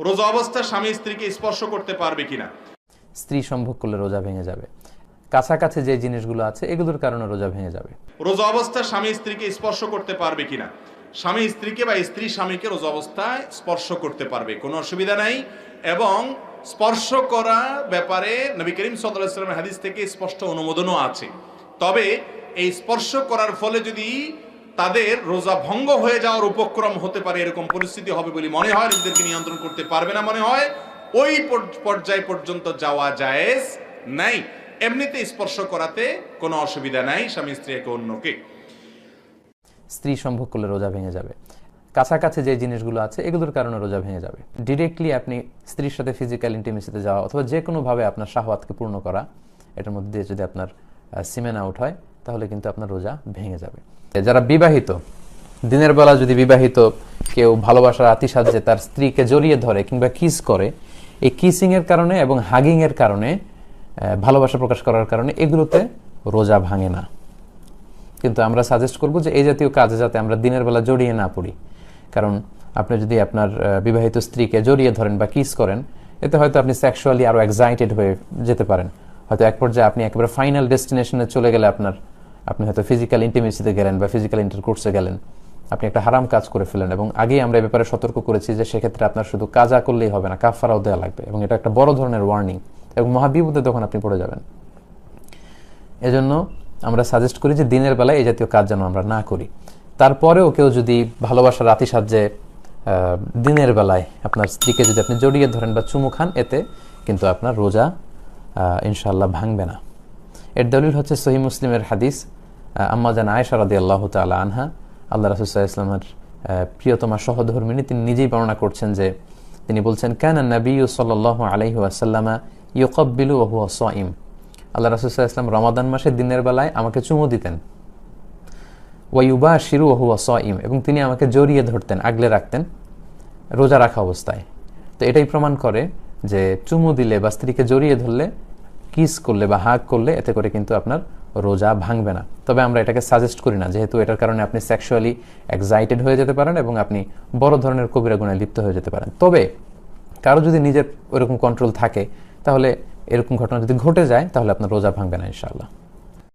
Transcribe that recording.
রোজা অবস্থায় স্বামী স্ত্রীকে স্পর্শ করতে পারবে কিনা? স্ত্রী সম্ভোগ করলে রোজা ভেঙে যাবে। কাছাকাছি যে জিনিসগুলো আছে এগুলোর কারণে রোজা ভেঙে যাবে। রোজা অবস্থায় স্বামী স্ত্রীকে স্পর্শ করতে পারবে কিনা? স্বামী স্ত্রীকে বা স্ত্রী স্বামীকে রোজা অবস্থায় স্পর্শ করতে পারবে। কোনো অসুবিধা নাই। এবং স্পর্শ করা ব্যাপারে নবী করিম সাল্লামের হাদিস থেকে স্পষ্ট অনুমোদনও আছে। তবে এই স্পর্শ করার ফলে যদি তাদের রোজা ভঙ্গ হয়ে যাওয়ার উপক্রম হতে পারে এরকম পরিস্থিতি হবে বলে মনে হয়। নিজেদেরকে নিয়ন্ত্রণ করতে পারবে না মনে হয়। ওই পর- পর্যায় পর্যন্ত যাওয়া জায়েজ নাই। এমনিতে স্পর্শ করাতে কোনো অসুবিধা নাই স্বামী, স্ত্রী, একে অন্যকে। স্ত্রী সম্ভোগ করলে রোজা ভেঙে যাবে। কাছাকাছি যে জিনিসগুলো আছে, এগুলোর কারণে রোজা ভেঙে যাবে। ডিরেক্টলি আপনি স্ত্রীর সাথে ফিজিক্যাল ইন্টিমেসিতে যাওয়া অথবা যে কোনোভাবে আপনার শাহওয়াতকে পূর্ণ করা, এটার মধ্যে যদি আপনার সিমেন আউট হয় তাহলে কিন্তু আপনার রোজা ভেঙে যাবে। যারা বিবাহিত, দিনের বেলা যদি বিবাহিত কেউ ভালোবাসার আতিসাহ্যে তার স্ত্রীকে জড়িয়ে ধরে কিংবা কিস করে, এই কিসিং এর কারণে এবং হাগিং এর কারণে ভালোবাসা প্রকাশ করার কারণে এগুলোতে রোজা ভাঙে না। কিন্তু আমরা সাজেস্ট করব যে এই জাতীয় কাজে যাতে আমরা দিনের বেলা জড়িয়ে না পড়ি। কারণ আপনি যদি আপনার বিবাহিত স্ত্রীকে জড়িয়ে ধরেন বা কিস করেন, এতে হয়তো আপনি সেক্সুয়ালি আরও এক্সাইটেড হয়ে যেতে পারেন। হয়তো এক পর্যায়ে আপনি একেবারে ফাইনাল ডেস্টিনেশনে চলে গেলে আপনার আপনি হয়তো ফিজিক্যাল ইন্টিমেসিতে গেলেন বা ফিজিক্যাল ইন্টারকোর্সে গেলেন, আপনি একটা হারাম কাজ করে ফেলেন এবং আগেই আমরা এ ব্যাপারে সতর্ক করেছি যে সেক্ষেত্রে আপনার শুধু কাজা করলেই হবে না কাফারাও দেওয়া লাগবে এবং এটা একটা বড় ধরনের ওয়ার্নিং এবং মহাবিপদে তখন আপনি পড়ে যাবেন। এজন্য আমরা সাজেস্ট করি যে দিনের বেলায় এই জাতীয় কাজ যেন আমরা না করি। তারপরেও কেউ যদি ভালোবাসার রাতি সাহায্যে দিনের বেলায় আপনার স্ত্রীকে যদি আপনি জড়িয়ে ধরেন বা চুমু খান, এতে কিন্তু আপনার রোজা ইনশাল্লাহ ভাঙবে না। এর দলিল হচ্ছে সহি মুসলিমের হাদিস আম্মা জান আয়েশা রাদি আল্লাহ তালা আনহা আল্লাহ রাসুসাহ ইসলামের প্রিয়তমা সহধর্মিনী, তিনি নিজেই বর্ণনা করছেন যে, তিনি বলছেন, কেন নবী সাল্লাহ আলহি আসাল্লামা ইউকব্বিলু ওহু সাইম আল্লাহ রাসুসাহ ইসলাম রমাদান মাসে দিনের বেলায় আমাকে চুমু দিতেন। ওয়াইউবা শিরু ওহু সাইম এবং তিনি আমাকে জড়িয়ে ধরতেন, আগলে রাখতেন, রোজা রাখা অবস্থায়। তো এটাই প্রমাণ করে যে, চুমু দিলে বা স্ত্রীকে জড়িয়ে ধরলে, কিস করলে বা হাগ করলে, এতে করে কিন্তু আপনার রোজা ভাঙবে না। তবে আমরা এটাকে সাজেস্ট করি না, যেহেতু এটার কারণে আপনি সেক্সুয়ালি এক্সাইটেড হয়ে যেতে পারেন এবং আপনি বড় ধরনের কবিরা গুণে লিপ্ত হয়ে যেতে পারেন। তবে কারও যদি নিজের ওরকম কন্ট্রোল থাকে, তাহলে এরকম ঘটনা যদি ঘটে যায়, তাহলে আপনার রোজা ভাঙবে না ইনশাআল্লাহ।